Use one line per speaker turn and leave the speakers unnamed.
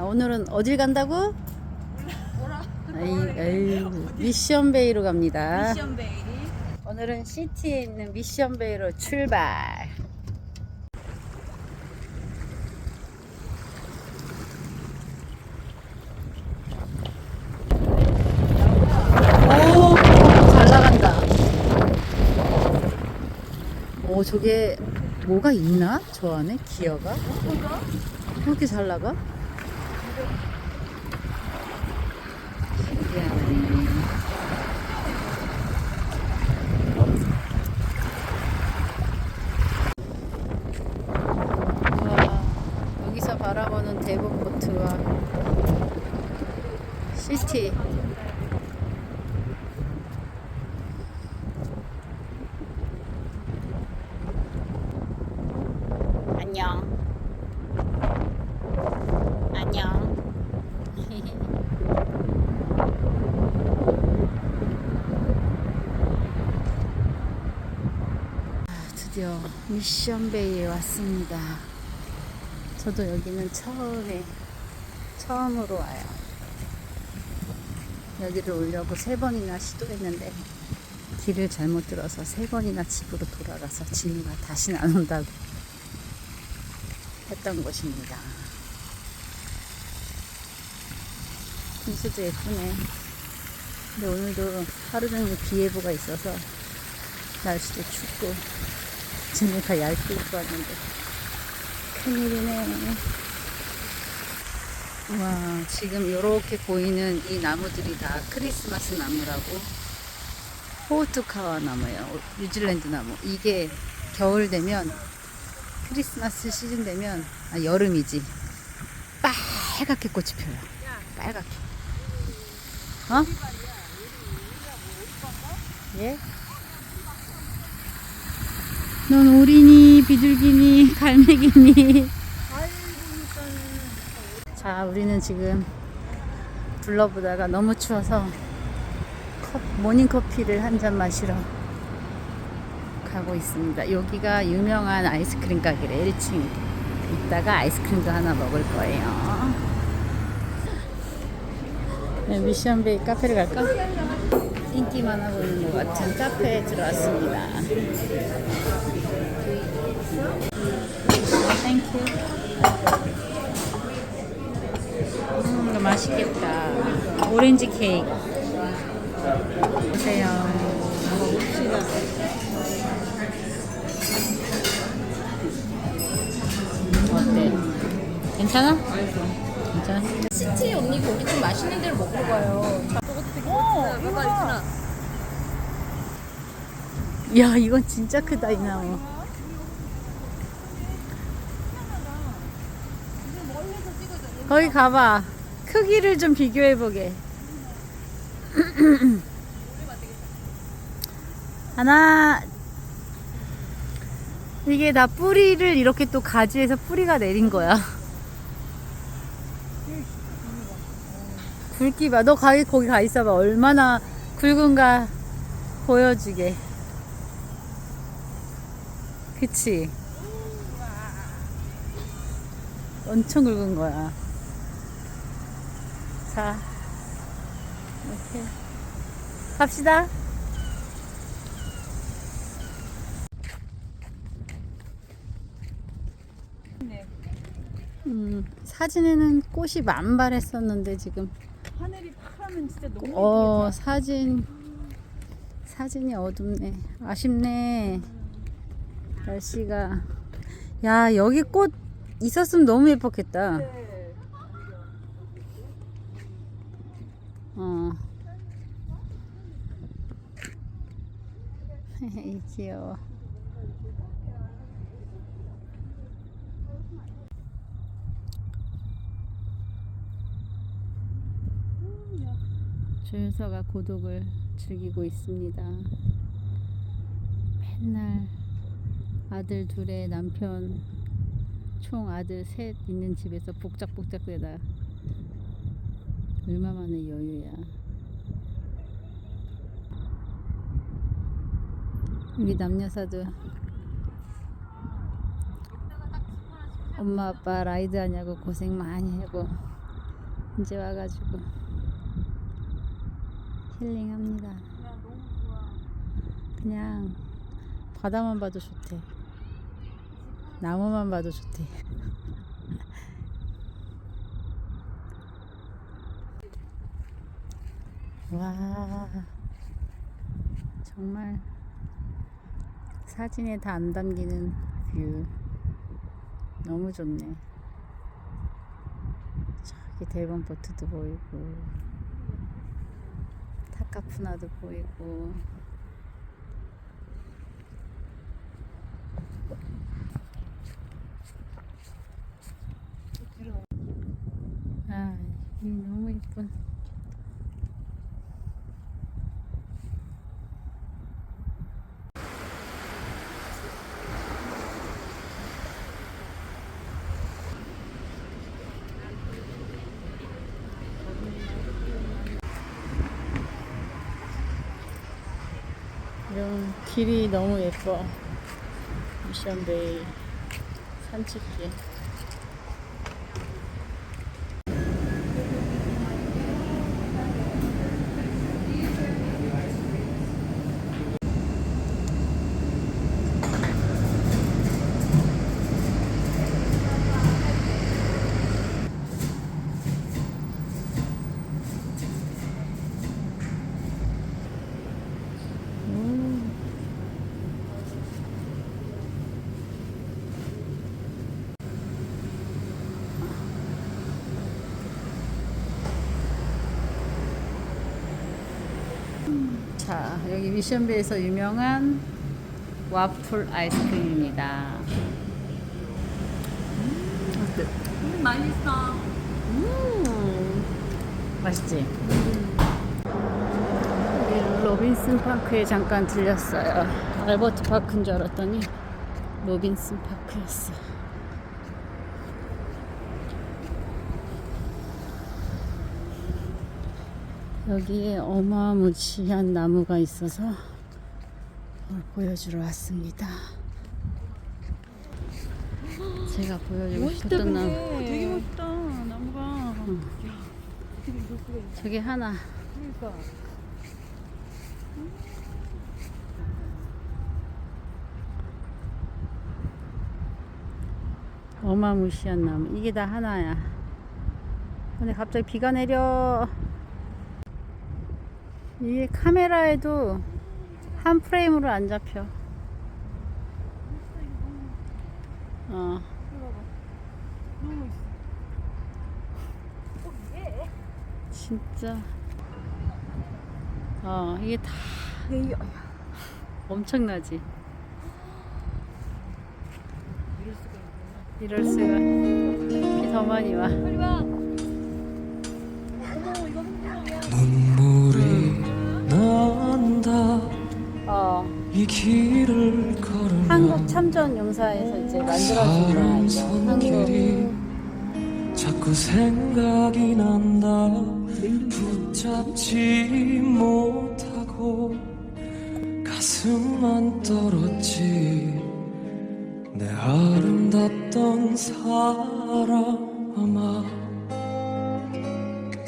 야 오늘은 어딜 간다고? 에이, 에이, 미션베이로 갑니다.
미션 베이.
오늘은 시티에 있는 미션베이로 출발. 오, 잘 나간다. 오, 저게 뭐가 있나? 저 안에 기어가? 그렇게 잘 나가? 바라보는 대북 보트와 시티. 안녕. 드디어 미션베이에 왔습니다. 저도 여기는 처음에, 처음으로 와요. 여기를 오려고 세 번이나 시도했는데, 길을 잘못 들어서 세 번이나 집으로 돌아가서 진우가 다시는 안 온다고 했던 곳입니다. 분수도 예쁘네. 근데 오늘도 하루 종일 비 예보가 있어서 날씨도 춥고 진우가 얇게 입고 왔는데 큰일이네. 와 지금 이렇게 보이는 이 나무들이 다 크리스마스 나무라고 호우투카와 나무예요. 뉴질랜드 나무. 이게 겨울 되면 크리스마스 시즌 되면 아 여름이지 빨갛게 꽃이 펴요. 빨갛게. 어? 예? 넌 오리니, 비둘기니, 갈매기니. 자, 우리는 지금 둘러보다가 너무 추워서 컵, 모닝커피를 한 잔 마시러 가고 있습니다. 여기가 유명한 아이스크림 가게래, 1층. 이따가 아이스크림도 하나 먹을 거예요. 네, 미션베이 카페를 갈까? 인기 많아 보이는 것 같은 카페에 들어왔습니다. 땡큐. 음, 이거 맛있겠다. 오렌지 케이크. 보세요. 어때? 괜찮아? 괜찮아?
시티 언니 거기 좀 맛있는 데를 먹고 가요. 어, 이거 있구나.
야, 이건 진짜 크다, 이 나무. 거기 가봐. 크기를 좀 비교해보게. 하나. 이게 다 뿌리를 이렇게 또 가지에서 뿌리가 내린 거야. 굵기 봐. 너 가기 거기 가 있어봐. 얼마나 굵은가 보여주게. 그치? 엄청 굵은 거야. 자, 이렇게 갑시다. 음, 사진에는 꽃이 만발했었는데 지금
하늘이 파라면 진짜 너무
어 사진. 사진이 어둡네. 아쉽네. 날씨가. 야 여기 꽃 있었으면 너무 예뻤겠다.
네.
어. 귀여워 주윤서가 고독을 즐기고 있습니다. 맨날 아들 둘에 남편 총 아들 셋 있는 집에서 복작복작 되다 얼마만의 여유야. 우리 남녀사도 엄마 아빠 라이드 하냐고 고생 많이 하고 이제 와가지고 힐링합니다. 그냥 바다만 봐도 좋대. 나무만 봐도 좋대. 와, 정말 사진에 다 안 담기는 뷰. 너무 좋네. 저기 대번 보트도 보이고, 타카푸나도 보이고. 아, 이 너무 예쁜. 이런 길이 너무 예뻐. 미션베이 산책길. 음. 자, 여기 미션베이에서 유명한 와플 아이스크림입니다. 어때?
음, 맛있어.
음, 맛있지? 여기 로빈슨 파크에 잠깐 들렸어요. 알버트 파크인 줄 알았더니 로빈슨 파크였어. 여기에 어마무시한 나무가 있어서 보여주러 왔습니다. 제가 보여주고 싶었던 나무.
되게 멋있다 나무가.
응.
있어?
저기 하나.
그러니까.
어마무시한 나무. 이게 다 하나야. 근데 갑자기 비가 내려. 이게 카메라에도 한 프레임으로 안 잡혀. 어. 진짜. 어, 이게 다
네,
엄청나지.
이럴 수가 있구나.
이럴 수가. 비 더 많이 와.
빨리 와. 어머 이거 흥분이야.
한국 참전 용사에서 이제 만들어진
사람. 손길이
한국.
자꾸 생각이 난다 붙잡지 못하고 가슴만 떨었지 내 아름답던 사람아 게